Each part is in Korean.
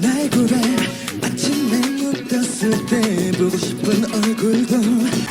나의 보라. 아침 내 눈 떴을 때 보고 싶은 얼굴도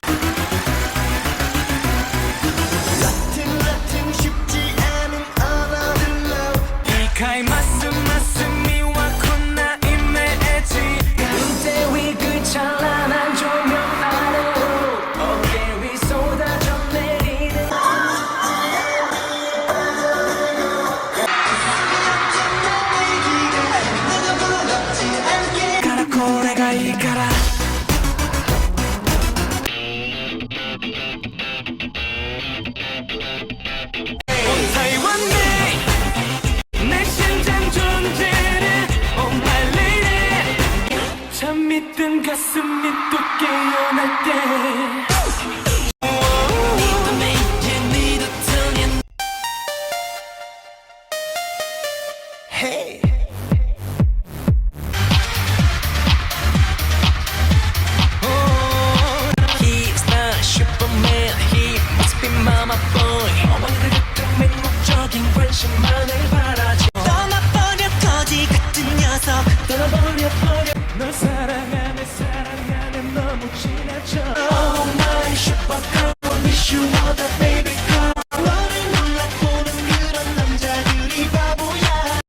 믿던 가슴이 또 깨어날 때 Hey!